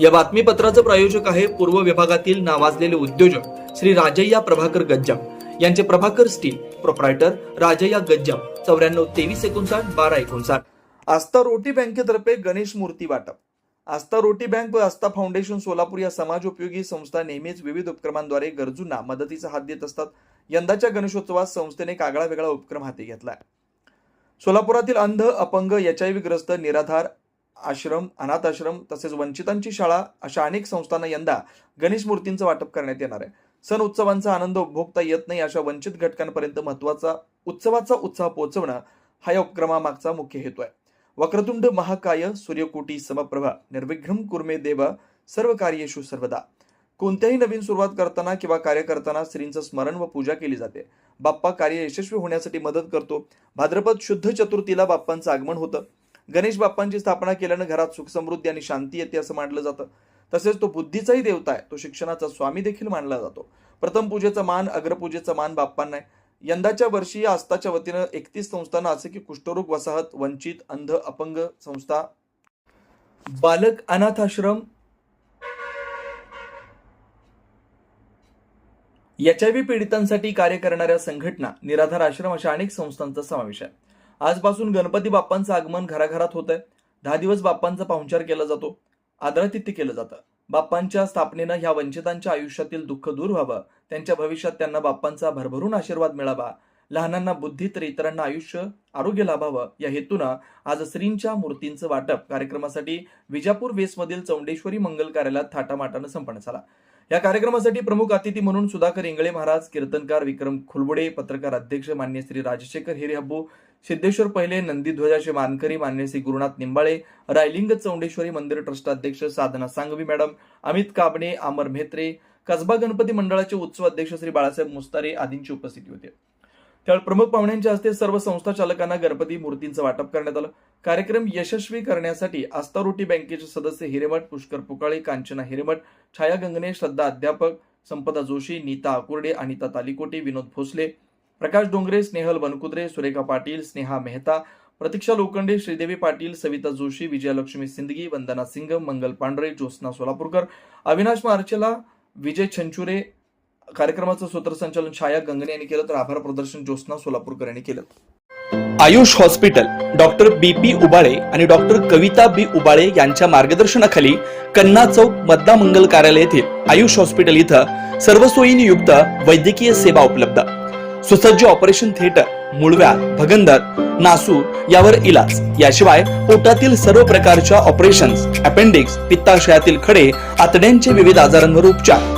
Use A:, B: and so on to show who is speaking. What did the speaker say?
A: या बातमीपत्राचं प्रायोजक आहे पूर्व विभागातील नावाजलेले उद्योजक श्री राजय्या प्रभाकर गज्जाम. यांचे प्रभाकर स्टील प्रोप्रायटर राजय्या गज्जाम. चौऱ्याण्णव तेवीस एकोणसाठ बारा एकोणसाठ. आस्था रोटी बँकेतर्फे गणेश मूर्ती वाटप. आस्था रोटी बँक व आस्था फाउंडेशन सोलापूर या समाज उपयोगी संस्था नेहमीच विविध उपक्रमांद्वारे गरजूंना मदतीचा हात देत असतात. यंदाच्या गणेशोत्सवात संस्थेने एक आगळा वेगळा उपक्रम हाती घेतलाय. सोलापुरातील अंध अपंग एच आय ग्रस्त निराधार आश्रम अनाथ आश्रम तसेच वंचितांची शाळा अशा अनेक संस्थांना यंदा गणेश मूर्तींचं वाटप करण्यात येणार आहे. सण उत्सवांचा आनंद उपभोगता येत नाही अशा वंचित घटकांपर्यंत महत्त्वाचा उत्सवाचा उत्साह पोहोचवणं हा या उपक्रमामागचा मुख्य हेतू आहे. वक्रतुंड महाकाय सूर्यकोटी समप्रभा निर्विघ्न कुर्मे देव सर्व कार्येषु सर्वदा. कोणत्याही नवीन सुरुवात करताना किंवा कार्य करताना श्रींचं स्मरण व पूजा केली जाते. बाप्पा कार्य यशस्वी होण्यासाठी मदत करतो. भाद्रपद शुद्ध चतुर्थीला बाप्पांचं आगमन होतं. गणेश बाप्पांची स्थापना केल्यानं घरात सुख समृद्धी आणि शांती येते असं मानलं जातं. तसेच तो बुद्धीचाही देवता आहे. तो शिक्षणाचा स्वामी देखील मानला जातो. प्रथम पूजेचा मान अग्रपूजेचा मान बाप्पांना आहे. यंदाच्या वर्षी आस्थाच्या वतीनं एकतीस संस्थांना असे की कुष्ठरोग वसाहत वंचित अंध अपंग संस्था बालक अनाथ आश्रम एच आय व्ही पीडितांसाठी कार्य करणाऱ्या संघटना निराधार आश्रम अशा अनेक संस्थांचा समावेश आहे. आजपासून गणपती बाप्पांचं आगमन घराघरात होत आहे दहा दिवस बाप्पांचा पाहुणचार केला जातो. आदरातिथ्य केलं जातं. बाप्पांच्या स्थापनेनं ह्या वंचितांच्या आयुष्यातील दुःख दूर व्हावं. त्यांच्या भविष्यात त्यांना बाप्पांचा भरभरून आशीर्वाद मिळावा. लहानांना बुद्धी तर इतरांना आयुष्य आरोग्य लाभावं. या हेतूनं आज श्रींच्या मूर्तींचं वाटप कार्यक्रमासाठी विजापूर वेसमधील चौंडेश्वरी मंगल कार्यालयात थाटामाटानं संपन्न झाला. या कार्यक्रमासाठी प्रमुख अतिथी म्हणून सुधाकर इंगळे महाराज कीर्तनकार विक्रम खुलबुडे पत्रकार अध्यक्ष मान्य श्री राजशेखर हिरेहब्बू सिद्धेश्वर पहिले नंदीध्वजाचे मानकरी मान्य श्री गुरुनाथ निंबाळे रायलिंग चौंडेश्वरी मंदिर ट्रस्ट अध्यक्ष साधना सांगवी मॅडम अमित काबणे अमर म्हेत्रे कसबा गणपती मंडळाचे उत्सव अध्यक्ष श्री बाळासाहेब मुस्तारे आदींची उपस्थिती होती. त्यावेळी प्रमुख पाहुण्यांच्या हस्ते सर्व संस्था चालकांना गणपती मूर्तींचं वाटप करण्यात आलं. कार्यक्रम यशस्वी करण्यासाठी आस्था रोटी बँकेचे सदस्य हिरेमठ पुष्कर पुकाळे कांचना हिरेमठ छाया गंगणे श्रद्धा अध्यापक संपदा जोशी नीता आकुर्डे अनिता तालिकोटे विनोद भोसले प्रकाश डोंगरे स्नेहल वनकुद्रे सुरेखा पाटील स्नेहा मेहता प्रतीक्षा लोखंडे श्रीदेवी पाटील सविता जोशी विजयलक्ष्मी सिंदगी वंदना सिंग मंगल पांढरे ज्योत्स्ना सोलापूरकर अविनाश मार्चेला विजय छंचुरे कार्यक्रमाचं सूत्रसंचालन छाया गंगणे यांनी केलं तर आभार प्रदर्शन ज्योत्स्ना सोलापूरकर यांनी केलं. Ayush hospital doctor B P Ubale आणि डॉक्टर कविता बी उबाळे यांच्या मार्गदर्शनाखाली कन्ना चौक मद्दामंगल कार्यालय येथील आयुष हॉस्पिटल इथं सर्व सोयीनियुक्त वैद्यकीय सेवा उपलब्ध. सुसज्ज ऑपरेशन थिएटर मुळव्या भगंदर नासू यावर इलाज. याशिवाय पोटातील सर्व प्रकारच्या ऑपरेशन्स अपेंडिक्स पित्ताशयातील खडे आतड्यांचे विविध आजारांवर उपचार.